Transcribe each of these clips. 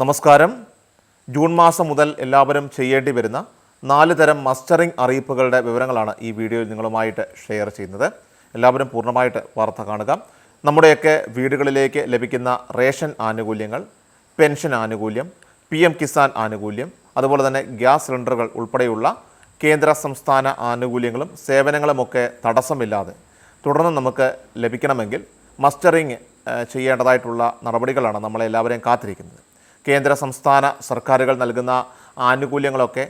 നമസ്കാരം. ജൂൺ മാസം മുതൽ എല്ലാവരും ചെയ്യേണ്ടി വരുന്ന നാല് തരം മസ്റ്ററിംഗ് അറിയിപ്പുകളുടെ വിവരങ്ങളാണ് ഈ വീഡിയോയിൽ നിങ്ങളുമായിട്ട് ഷെയർ ചെയ്യുന്നത്. എല്ലാവരും പൂർണമായിട്ട് വാർത്ത കാണുക. നമ്മുടെയൊക്കെ വീടുകളിലേക്ക് ലഭിക്കുന്ന റേഷൻ ആനുകൂല്യങ്ങൾ പെൻഷൻ ആനുകൂല്യം പി എം കിസാൻ ആനുകൂല്യം അതുപോലെ തന്നെ ഗ്യാസ് സിലിണ്ടറുകൾ ഉൾപ്പെടെയുള്ള കേന്ദ്ര സംസ്ഥാന ആനുകൂല്യങ്ങളും സേവനങ്ങളുമൊക്കെ തടസ്സമില്ലാതെ തുടർന്ന് നമുക്ക് ലഭിക്കണമെങ്കിൽ മസ്റ്ററിങ് ചെയ്യേണ്ടതായിട്ടുള്ള നടപടികളാണ് നമ്മളെല്ലാവരെയും കാത്തിരിക്കുന്നത്. കേന്ദ്ര സംസ്ഥാന സർക്കാരുകൾ നൽകുന്ന ആനുകൂല്യങ്ങളൊക്കെ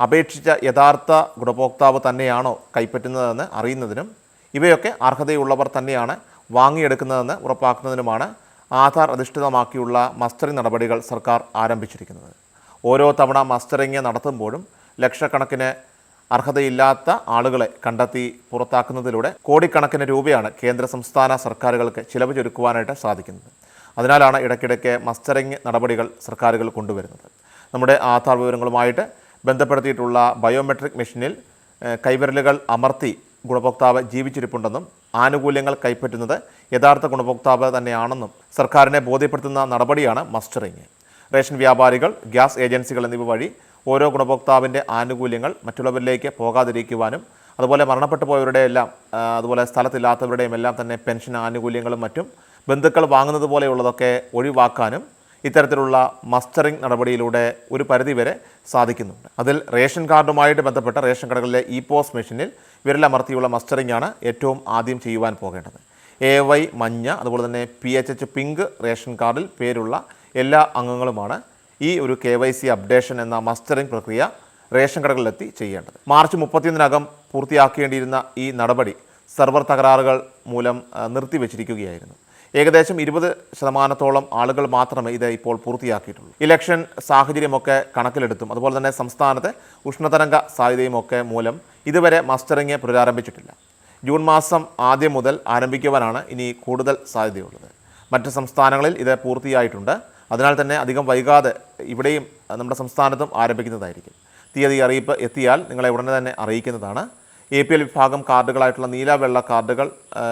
അപേക്ഷിച്ച യഥാർത്ഥ ഗുണഭോക്താവ് തന്നെയാണോ കൈപ്പറ്റുന്നതെന്ന് അറിയുന്നതിനും ഇവയൊക്കെ അർഹതയുള്ളവർ തന്നെയാണ് വാങ്ങിയെടുക്കുന്നതെന്ന് ഉറപ്പാക്കുന്നതിനുമാണ് ആധാർ അധിഷ്ഠിതമാക്കിയുള്ള മസ്റ്ററിംഗ് നടപടികൾ സർക്കാർ ആരംഭിച്ചിരിക്കുന്നത്. ഓരോ തവണ മസ്റ്ററിംഗ് നടത്തുമ്പോഴും ലക്ഷക്കണക്കിന് അർഹതയില്ലാത്ത ആളുകളെ കണ്ടെത്തി പുറത്താക്കുന്നതിലൂടെ കോടിക്കണക്കിന് രൂപയാണ് കേന്ദ്ര സംസ്ഥാന സർക്കാരുകൾക്ക് ചിലവ് ചുരുക്കുവാനായിട്ട് സാധിക്കുന്നത്. അതിനാലാണ് ഇടയ്ക്കിടയ്ക്ക് മസ്റ്ററിംഗ് നടപടികൾ സർക്കാരുകൾ കൊണ്ടുവരുന്നത്. നമ്മുടെ ആധാർ വിവരങ്ങളുമായിട്ട് ബന്ധപ്പെടുത്തിയിട്ടുള്ള ബയോമെട്രിക് മെഷീനിൽ കൈവിരലുകൾ അമർത്തി ഗുണഭോക്താവ് ജീവിച്ചിരിപ്പുണ്ടെന്നും ആനുകൂല്യങ്ങൾ കൈപ്പറ്റുന്നത് യഥാർത്ഥ ഗുണഭോക്താവ് തന്നെയാണെന്നും സർക്കാരിനെ ബോധ്യപ്പെടുത്തുന്ന നടപടിയാണ് മസ്റ്ററിംഗ് റേഷൻ വ്യാപാരികൾ ഗ്യാസ് ഏജൻസികൾ എന്നിവ വഴി ഓരോ ഗുണഭോക്താവിന്റെ ആനുകൂല്യങ്ങൾ മറ്റുള്ളവരിലേക്ക് പോകാതിരിക്കുവാനും അതുപോലെ മരണപ്പെട്ടു പോയവരുടെയെല്ലാം അതുപോലെ സ്ഥലത്തില്ലാത്തവരുടെയും എല്ലാം തന്നെ പെൻഷൻ ആനുകൂല്യങ്ങളും മറ്റും ബന്ധുക്കൾ വാങ്ങുന്നത് പോലെയുള്ളതൊക്കെ ഒഴിവാക്കാനും ഇത്തരത്തിലുള്ള മസ്റ്ററിംഗ് നടപടിയിലൂടെ ഒരു പരിധിവരെ സാധിക്കുന്നുണ്ട്. അതിൽ റേഷൻ കാർഡുമായിട്ട് ബന്ധപ്പെട്ട റേഷൻ കടകളിലെ ഇ പോസ് മെഷീനിൽ വിരലമർത്തിയുള്ള മസ്റ്ററിംഗ് ആണ് ഏറ്റവും ആദ്യം ചെയ്യുവാൻ പോകേണ്ടത്. എ വൈ മഞ്ഞ അതുപോലെ തന്നെ P H H pink ration കാർഡിൽ പേരുള്ള എല്ലാ അംഗങ്ങളുമാണ് ഈ ഒരു കെ വൈ സി അപ്ഡേഷൻ എന്ന മസ്റ്ററിംഗ് പ്രക്രിയ റേഷൻ കടകളിലെത്തി ചെയ്യേണ്ടത്. മാർച്ച് മുപ്പത്തിയൊന്നിനകം പൂർത്തിയാക്കേണ്ടിയിരുന്ന ഈ നടപടി സെർവർ തകരാറുകൾ മൂലം നിർത്തിവെച്ചിരിക്കുകയായിരുന്നു. ഏകദേശം ഇരുപത് ശതമാനത്തോളം ആളുകൾ മാത്രമേ ഇത് ഇപ്പോൾ പൂർത്തിയാക്കിയിട്ടുള്ളൂ. ഇലക്ഷൻ സാഹചര്യമൊക്കെ കണക്കിലെടുത്തും അതുപോലെ തന്നെ സംസ്ഥാനത്തെ ഉഷ്ണതരംഗ സാധ്യതയുമൊക്കെ മൂലം ഇതുവരെ മസ്റ്ററിങ് പുനരാരംഭിച്ചിട്ടില്ല. ജൂൺ മാസം ആദ്യം മുതൽ ആരംഭിക്കുവാനാണ് ഇനി കൂടുതൽ സാധ്യതയുള്ളത്. മറ്റ് സംസ്ഥാനങ്ങളിൽ ഇത് പൂർത്തിയായിട്ടുണ്ട്. അതിനാൽ തന്നെ അധികം വൈകാതെ ഇവിടെയും നമ്മുടെ സംസ്ഥാനത്തും ആരംഭിക്കുന്നതായിരിക്കും. തീയതി അറിയിപ്പ് എത്തിയാൽ നിങ്ങളെ ഉടനെ തന്നെ അറിയിക്കുന്നതാണ്. എ പി എൽ വിഭാഗം കാർഡുകളായിട്ടുള്ള നീല വെള്ള കാർഡുകൾ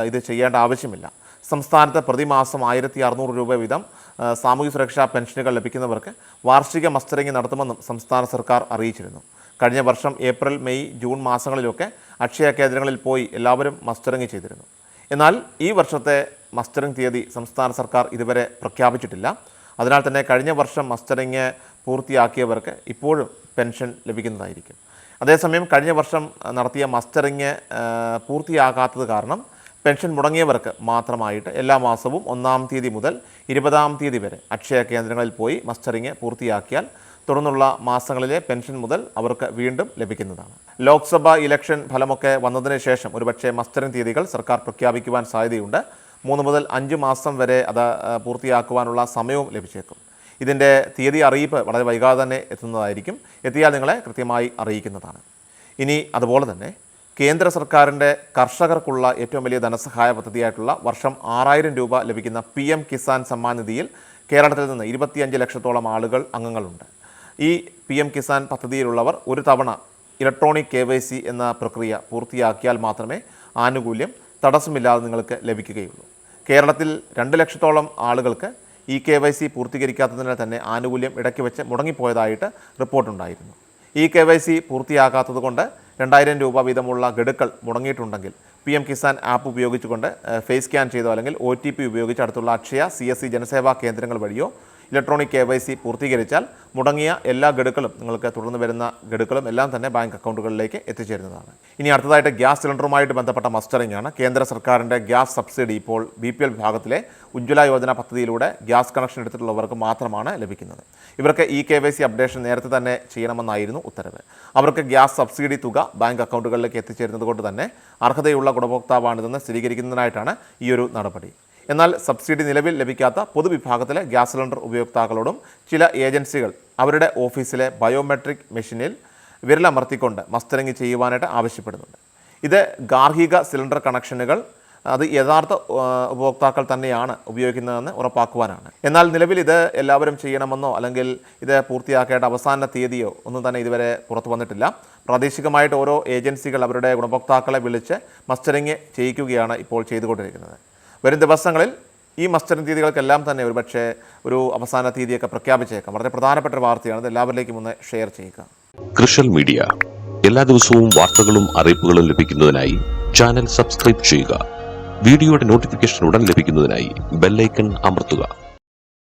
ഇത് ചെയ്യേണ്ട ആവശ്യമില്ല. സംസ്ഥാനത്ത് പ്രതിമാസം ആയിരത്തി അറുന്നൂറ് രൂപ വീതം സാമൂഹ്യ സുരക്ഷാ പെൻഷനുകൾ ലഭിക്കുന്നവർക്ക് വാർഷിക മസ്റ്ററിംഗ് നടത്തുമെന്നും സംസ്ഥാന സർക്കാർ അറിയിച്ചിരുന്നു. കഴിഞ്ഞ വർഷം ഏപ്രിൽ മെയ് ജൂൺ മാസങ്ങളിലൊക്കെ അക്ഷയ കേന്ദ്രങ്ങളിൽ പോയി എല്ലാവരും മസ്റ്ററിംഗ് ചെയ്തിരുന്നു. എന്നാൽ ഈ വർഷത്തെ മസ്റ്ററിംഗ് തീയതി സംസ്ഥാന സർക്കാർ ഇതുവരെ പ്രഖ്യാപിച്ചിട്ടില്ല. അതിനാൽ തന്നെ കഴിഞ്ഞ വർഷം മസ്റ്ററിംഗ് പൂർത്തിയാക്കിയവർക്ക് ഇപ്പോഴും പെൻഷൻ ലഭിക്കുന്നതായിരിക്കും. അതേസമയം കഴിഞ്ഞ വർഷം നടത്തിയ മസ്റ്ററിങ് പൂർത്തിയാകാത്തത് കാരണം പെൻഷൻ മുടങ്ങിയവർക്ക് മാത്രമായിട്ട് എല്ലാ മാസവും ഒന്നാം തീയതി മുതൽ ഇരുപതാം തീയതി വരെ അക്ഷയ കേന്ദ്രങ്ങളിൽ പോയി മസ്റ്ററിങ് പൂർത്തിയാക്കിയാൽ തുടർന്നുള്ള മാസങ്ങളിലെ പെൻഷൻ മുതൽ അവർക്ക് വീണ്ടും ലഭിക്കുന്നതാണ്. ലോക്സഭാ ഇലക്ഷൻ ഫലമൊക്കെ വന്നതിന് ശേഷം ഒരുപക്ഷെ മസ്റ്ററിംഗ് തീയതികൾ സർക്കാർ പ്രഖ്യാപിക്കുവാൻ സാധ്യതയുണ്ട്. മൂന്ന് മുതൽ അഞ്ച് മാസം വരെ അത് പൂർത്തിയാക്കുവാനുള്ള സമയവും ലഭിച്ചേക്കും. ഇതിന്റെ തീയതി അറിയിപ്പ് വളരെ വൈകാതെ തന്നെ എത്തുന്നതായിരിക്കും. എത്തിയാൽ നിങ്ങളെ കൃത്യമായി അറിയിക്കുന്നതാണ്. ഇനി അതുപോലെ തന്നെ കേന്ദ്ര സർക്കാരിന്റെ കർഷകർക്കുള്ള ഏറ്റവും വലിയ ധനസഹായ പദ്ധതിയായിട്ടുള്ള വർഷം ആറായിരം രൂപ ലഭിക്കുന്ന പി എം കിസാൻ സമ്മാൻ നിധിയിൽ കേരളത്തിൽ നിന്ന് ഇരുപത്തിയഞ്ച് ലക്ഷത്തോളം ആളുകൾ അംഗങ്ങളുണ്ട്. ഈ പി എം കിസാൻ പദ്ധതിയിലുള്ളവർ ഒരു തവണ ഇലക്ട്രോണിക് കെ വൈ സി എന്ന പ്രക്രിയ പൂർത്തിയാക്കിയാൽ മാത്രമേ ആനുകൂല്യം തടസ്സമില്ലാതെ നിങ്ങൾക്ക് ലഭിക്കുകയുള്ളൂ. കേരളത്തിൽ രണ്ട് ലക്ഷത്തോളം ആളുകൾക്ക് ഈ കെ വൈ സി പൂർത്തീകരിക്കാത്തതിനാൽ തന്നെ ആനുകൂല്യം ഇടയ്ക്ക് വെച്ച് മുടങ്ങിപ്പോയതായിട്ട് റിപ്പോർട്ടുണ്ടായിരുന്നു. ഈ കെ വൈ സി പൂർത്തിയാക്കാത്തത് കൊണ്ട് രണ്ടായിരം രൂപ വീതമുള്ള ഗഡുക്കൾ മുടങ്ങിയിട്ടുണ്ടെങ്കിൽ പി എം കിസാൻ ആപ്പ് ഉപയോഗിച്ചുകൊണ്ട് ഫേസ് സ്കാൻ ചെയ്തോ അല്ലെങ്കിൽ ഒ ടി പി ഉപയോഗിച്ച് അടുത്തുള്ള Akshaya C S C Janaseva കേന്ദ്രങ്ങൾ വഴിയോ ഇലക്ട്രോണിക് കെ വൈ സി പൂർത്തീകരിച്ചാൽ മുടങ്ങിയ എല്ലാ ഗഡുക്കളും നിങ്ങൾക്ക് തുടർന്ന് വരുന്ന ഗഡുക്കളും എല്ലാം തന്നെ ബാങ്ക് അക്കൗണ്ടുകളിലേക്ക് എത്തിച്ചേരുന്നതാണ്. ഇനി അടുത്തതായിട്ട് ഗ്യാസ് സിലിണ്ടറുമായിട്ട് ബന്ധപ്പെട്ട മസ്റ്ററിംഗ് ആണ്. കേന്ദ്ര സർക്കാരിന്റെ ഗ്യാസ് സബ്സിഡി ഇപ്പോൾ ബി പി എൽ വിഭാഗത്തിലെ ഉജ്ജ്വല യോജന പദ്ധതിയിലൂടെ ഗ്യാസ് കണക്ഷൻ എടുത്തിട്ടുള്ളവർക്ക് മാത്രമാണ് ലഭിക്കുന്നത്. ഇവർക്ക് E K Y C updation നേരത്തെ തന്നെ ചെയ്യണമെന്നായിരുന്നു ഉത്തരവ്. അവർക്ക് ഗ്യാസ് സബ്സിഡി തുക ബാങ്ക് അക്കൗണ്ടുകളിലേക്ക് എത്തിച്ചേരുന്നത് കൊണ്ട് തന്നെ അർഹതയുള്ള ഗുണഭോക്താവാണിതെന്ന് സ്ഥിരീകരിക്കുന്നതിനായിട്ടാണ് ഈ ഒരു നടപടി. എന്നാൽ സബ്സിഡി നിലവിൽ ലഭിക്കാത്ത പൊതുവിഭാഗത്തിലെ ഗ്യാസ് സിലിണ്ടർ ഉപയോക്താക്കളോടും ചില ഏജൻസികൾ അവരുടെ ഓഫീസിലെ ബയോമെട്രിക് മെഷീനിൽ വിരലമർത്തിക്കൊണ്ട് മസ്റ്ററിംഗ് ചെയ്യുവാനായിട്ട് ആവശ്യപ്പെടുന്നുണ്ട്. ഇത് ഗാർഹിക സിലിണ്ടർ കണക്ഷനുകൾ അത് യഥാർത്ഥ ഉപഭോക്താക്കൾ തന്നെയാണ് ഉപയോഗിക്കുന്നതെന്ന് ഉറപ്പാക്കുവാനാണ്. എന്നാൽ നിലവിൽ ഇത് എല്ലാവരും ചെയ്യണമെന്നോ അല്ലെങ്കിൽ ഇത് പൂർത്തിയാക്കേണ്ട അവസാന തീയതിയോ ഒന്നും തന്നെ ഇതുവരെ പുറത്തു വന്നിട്ടില്ല. പ്രാദേശികമായിട്ട് ഓരോ ഏജൻസികൾ അവരുടെ ഗുണഭോക്താക്കളെ വിളിച്ച് മസ്റ്ററിങ് ചെയ്യിക്കുകയാണ് ഇപ്പോൾ ചെയ്തുകൊണ്ടിരിക്കുന്നത്. വരും ദിവസങ്ങളിൽ ഈ മസ്റ്ററിംഗ് തീയതികൾക്കെല്ലാം തന്നെ ഒരുപക്ഷെ ഒരു അവസാന തീയതിയൊക്കെ പ്രഖ്യാപിച്ചേക്കാം. വളരെ പ്രധാനപ്പെട്ട ഒരു വാർത്തയാണ് എല്ലാവരിലേക്കും ഒന്ന് ഷെയർ ചെയ്യുക. കൃഷൽ മീഡിയ. എല്ലാ ദിവസവും വാർത്തകളും അറിയിപ്പുകളും ലഭിക്കുന്നതിനായി ചാനൽ സബ്സ്ക്രൈബ് ചെയ്യുക. വീഡിയോയുടെ നോട്ടിഫിക്കേഷൻ ഉടൻ ലഭിക്കുന്നതിനായി ബെല്ലൈക്കൺ അമർത്തുക.